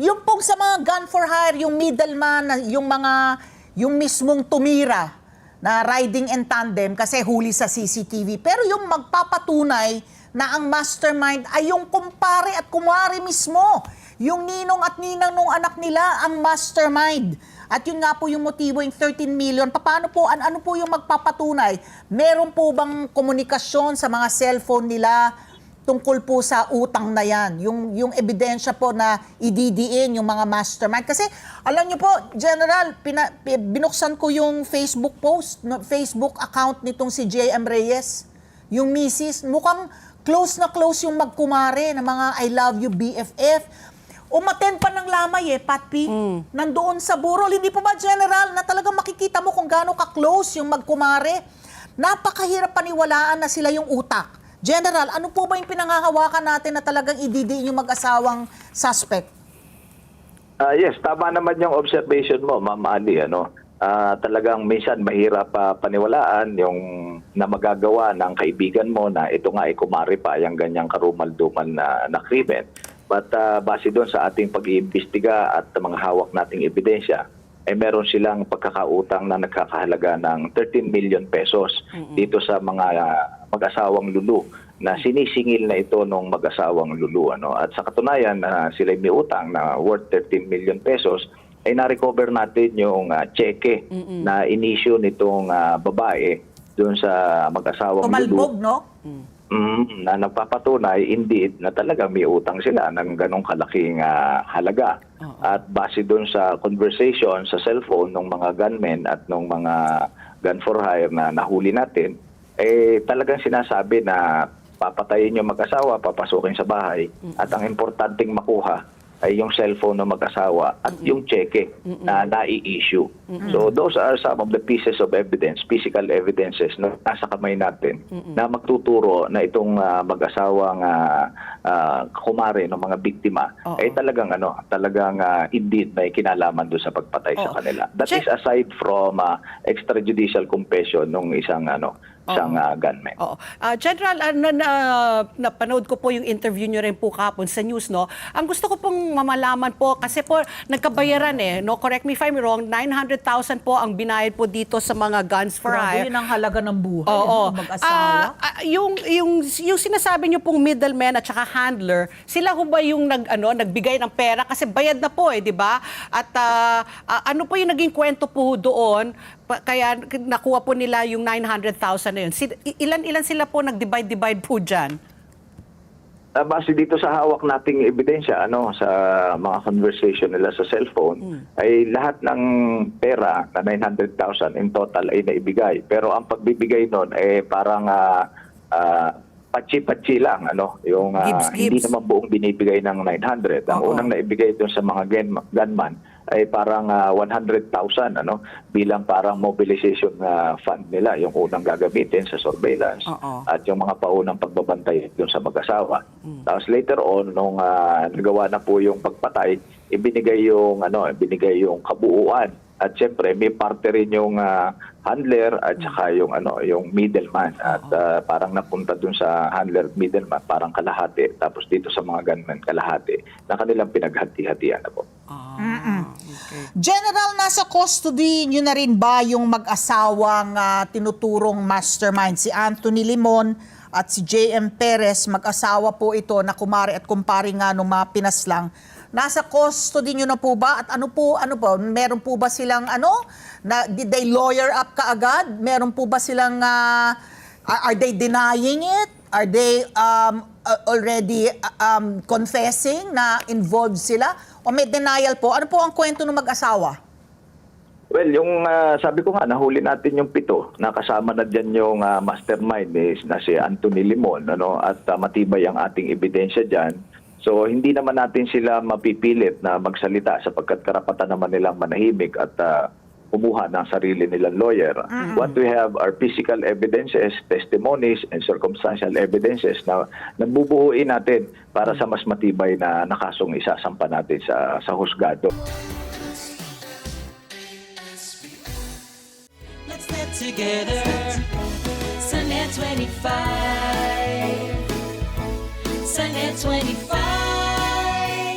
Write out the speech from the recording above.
yung pong sa mga gun for hire, yung middleman, yung mga, yung mismong tumira na riding in tandem kasi huli sa CCTV. Pero yung magpapatunay na ang mastermind ay yung kumpare at kumari mismo. Yung ninong at ninang nung anak nila ang mastermind. At yun nga po yung motibo, yung 13 million. Paano po, an ano po yung magpapatunay? Meron po bang komunikasyon sa mga cellphone nila tungkol po sa utang na yan? Yung, yung ebidensya po na ididiin yung mga mastermind. Kasi alam niyo po, General, pina, pi- binuksan ko yung Facebook post, no, Facebook account nitong si J.M. Reyes. Yung misis, mukhang close na close yung magkumare na mga I love you BFF. Umaten pa ng lamay eh, Pat P. Nandoon sa burol. Hindi po ba, General, na talagang makikita mo kung gaano ka-close yung magkumare? Napakahirap paniwalaan na sila yung utak. General, ano po ba yung pinangahawakan natin na talagang ididiin yung mag-asawang suspect? Ah, yes, tama naman yung observation mo, Ma'am Ali. Ano? Ah, talagang minsan mahirap pa paniwalaan yung na magagawa ng kaibigan mo na ito nga ay kumari pa yung ganyang karumal-dumal na, na krimen. But ah, base doon sa ating pag-iimbestiga at mga hawak nating ebidensya, ay meron silang pagkakautang na nagkakahalaga ng 13 million pesos dito sa mga mag-asawang lulu na sinisingil na ito ng mag-asawang lulu. Ano? At sa katunayan, na sila may utang na worth 13 million pesos, ay na-recover natin yung ah, cheque na inisyu nitong ah, babae doon sa mag-asawang lulu. no? Mm, na nagpapatunay indeed na talaga may utang sila ng ganong kalaking ah, halaga. At base doon sa conversation sa cellphone ng mga gunmen at ng mga gun for hire na nahuli natin, eh talagang sinasabi na papatayin yung mag-asawa, papasukin sa bahay, at ang importanteng makuha ay yung cellphone ng mag-asawa at yung cheque na nai-issue. So those are some of the pieces of evidence, physical evidences na nasa kamay natin na magtuturo na itong ah, mag-asawang ah, ah, kumare ng mga biktima Oo. ay talagang ano, talagang ah, indeed may kinalaman doon sa pagpatay sa Oo. kanila. That Check- is aside from ah, extrajudicial confession ng isang ano, isang ah, gunman. Oo. Ah, General, ah, na, na, napanood ko po yung interview nyo rin po kapon sa news, no? Ang gusto ko pong mamalaman po, kasi po nagkabayaran eh, no? Correct me if I'm wrong, 900,000 po ang binayad po dito sa mga guns for Grabe, hire. yun ang halaga ng buhay. Oo. ano, mag-asawa. Ah, ah, yung, yung, yung sinasabi niyo pong middleman at saka handler, sila ho ba yung nag, ano, nagbigay ng pera? Kasi bayad na po eh, di ba? At ah, ah, ano po yung naging kwento po doon? Pa- Kaya nakuha po nila yung 900,000 na yun. Ilan-ilan sila po nag-divide-divide po dyan? Ah, base dito sa hawak nating ebidensya ano sa mga conversation nila sa cellphone ay lahat ng pera na 900,000 in total ay naibigay pero ang pagbibigay noon eh parang ah, ah, patsi-patsi lang ano yung ah, Gibbs, hindi gibbs. naman buong binibigay ng 900 ang Oo. unang naibigay doon sa mga gun- gunman ay parang ah, 100,000 ano bilang parang mobilization na fund nila yung unang gagamitin sa surveillance Oo. at yung mga paunang pagbabantay doon sa mag-asawa. Tapos later on, nung ah, nagawa na po yung pagpatay, ibinigay yung ano, ibinigay yung kabuuan. At siyempre, may parte rin yung ah, handler at saka yung ano, yung middleman. At ah, parang napunta doon sa handler middleman, parang kalahati. Tapos dito sa mga gunmen, kalahati na kanilang pinaghati-hatian na po. Ah, General, nasa custody nyo na rin ba yung mag-asawang ah, tinuturong mastermind, si Anthony Limon at si J.M. Perez, mag-asawa po ito na kumari at kumpari nga nung mga pinaslang. Nasa custody nyo na po ba? At ano po, ano po, meron po ba silang ano? Na, did they lawyer up kaagad? Meron po ba silang, ah, are, are they denying it? Are they um, uh, already uh, um, confessing na involved sila? O may denial po? Ano po ang kwento ng mag-asawa? Well, yung ah, sabi ko nga, nahuli natin yung pito. Nakasama na dyan yung ah, mastermind is, na si Anthony Limon. Ano, at ah, matibay ang ating ebidensya dyan. So, hindi naman natin sila mapipilit na magsalita sapagkat karapatan naman nilang manahimik at ah, kumuha ng sarili nilang lawyer. What we have are physical evidences, testimonies, and circumstantial evidences na nagbubuuin natin para sa mas matibay na nakasong isasampa natin sa, sa husgado. Let's get together. Sunday 25. Sunday 25.